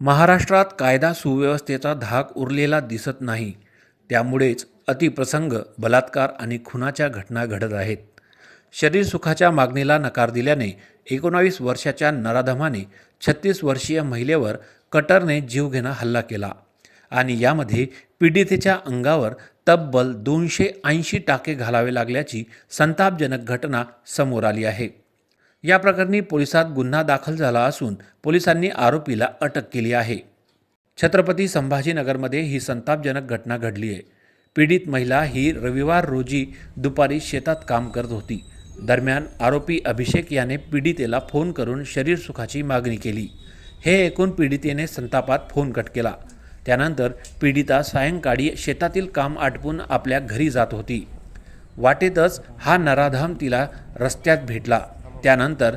महाराष्ट्रात कायदा सुव्यवस्थेचा धाक उरलेला दिसत नाही. त्यामुळेच अतिप्रसंग बलात्कार आणि खुनाच्या घटना घडत आहेत. शरीर सुखाच्या मागणीला नकार दिल्याने एकोणावीस वर्षाच्या नराधमाने छत्तीस वर्षीय महिलेवर कटरने जीवघेणा हल्ला केला आणि यामध्ये पीडितेच्या अंगावर तब्बल दोनशे ऐंशी टाके घालावे लागल्याची संतापजनक घटना समोर आली आहे. या प्रकरणी पोलिसात गुन्हा दाखल झाला असून पोलिसांनी आरोपीला अटक केली आहे. छत्रपती संभाजीनगरमध्ये ही संतापजनक घटना घडली आहे. पीडित महिला ही रविवार रोजी दुपारी शेतात काम करत होती. दरम्यान आरोपी अभिषेक याने पीडितेला फोन करून शरीर सुखाची मागणी केली. हे ऐकून पीडितेने संतापात फोन कट केला. त्यानंतर पीडिता सायंकाळी शेतातील काम आटपून आपल्या घरी जात होती. वाटेतच हा नराधाम तिला रस्त्यात भेटला. त्यानंतर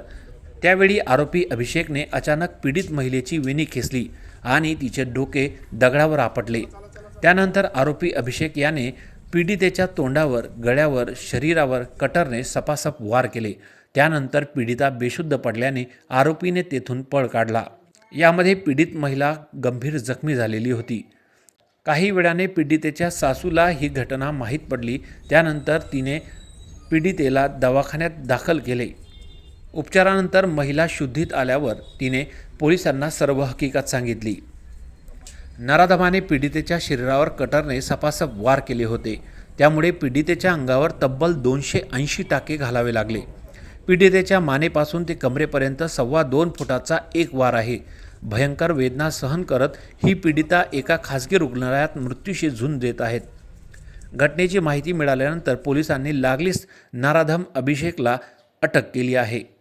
त्यावेळी आरोपी अभिषेकने अचानक पीडित महिलेची विणी खेचली आणि तिचे डोके दगडावर आपटले. त्यानंतर आरोपी अभिषेक याने पीडितेच्या तोंडावर गळ्यावर शरीरावर कटरने सपासप वार केले. त्यानंतर पीडिता बेशुद्ध पडल्याने आरोपीने तेथून पळ काढला. यामध्ये पीडित महिला गंभीर जखमी झालेली होती. काही वेळाने पीडितेच्या सासूला ही घटना माहीत पडली. त्यानंतर तिने पीडितेला दवाखान्यात दाखल केले. उपचारानंतर महिला शुद्धीत आल्यावर तिने पोलिसांना सर्व हकीकत सांगितली. नराधमाने पीडितेच्या शरीरावर कटरने सपासप वार केले होते. त्यामुळे पीडितेच्या अंगावर तब्बल दोनशे ऐंशी टाके घालावे लागले. पीडितेच्या मानेपासून ते कमरेपर्यंत सव्वा दोन फुटाचा एक वार आहे. भयंकर वेदना सहन करत ही पीडिता एका खासगी रुग्णालयात मृत्यूशी झुंज देत आहेत. घटनेची माहिती मिळाल्यानंतर पोलिसांनी लागलीच नाराधम अभिषेकला अटक केली आहे.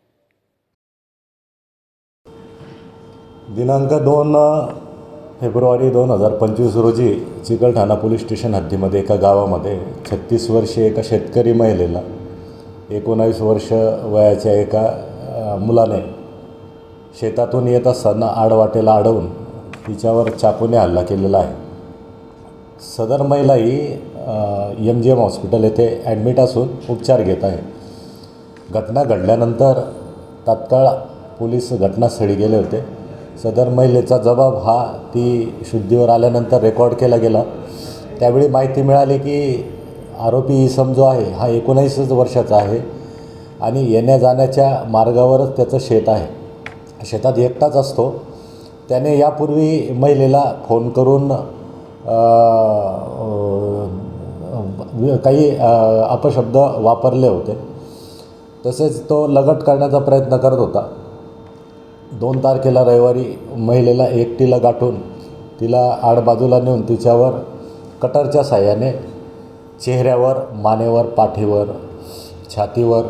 दिनांक दोन फेब्रुवारी दोन हजार पंचवीस रोजी चिकलठाणा पोलीस स्टेशन हद्दीमध्ये एका गावामध्ये छत्तीस वर्षीय एका शेतकरी महिलेला एकोणावीस वर्ष वयाच्या एका मुलाने शेतातून येत असताना आडवाटेला अडवून तिच्यावर चाकूने हल्ला केलेला आहे. सदर महिला ही एम जी एम हॉस्पिटल येथे ॲडमिट असून उपचार घेत आहे. घटना घडल्यानंतर तात्काळ पोलीस घटनास्थळी गेले होते. सदर महिलेचा जबाब हा ती शुद्धीवर आल्यानंतर रेकॉर्ड केला गेला. त्यावेळी माहिती मिळाली की आरोपी इसम जो आहे हा एकोणीसच वर्षाचा आहे आणि येण्या जाण्याच्या मार्गावरच त्याचं शेत आहे. शेतात एकटाच असतो. त्याने यापूर्वी महिलेला फोन करून काही अपशब्द वापरले होते. तसेच तो लगट करण्याचा प्रयत्न करत होता. दोन तारखेला रविवारी महिलेला एकटीला गाठून तिला आडबाजूला नेऊन तिच्यावर कटरच्या साह्याने चेहऱ्यावर मानेवर पाठीवर छातीवर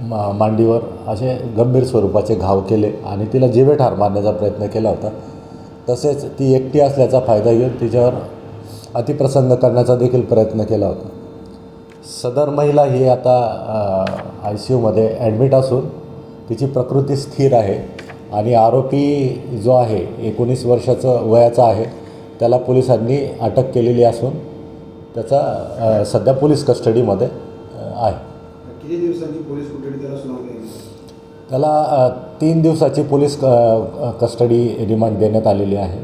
मा मांडीवर असे गंभीर स्वरूपाचे घाव केले आणि तिला जिवेठार मारण्याचा प्रयत्न केला होता. तसेच ती एकटी असल्याचा फायदा घेऊन तिच्यावर अतिप्रसंग करण्याचा देखील प्रयत्न केला होता. सदर महिला ही आता आय सी यूमध्ये ॲडमिट असून तिची प्रकृती स्थिर आहे. आणि आरोपी जो आहे एकोणीस वर्षाचं वयाचा आहे त्याला पोलिसांनी अटक केलेली असून त्याचा सध्या पोलीस कस्टडीमध्ये आहे किती दिवसांची पोलीस कोठडी त्याला सुनावली? त्याला तीन दिवसाची पोलीस क- कस्टडी रिमांड देण्यात आलेली आहे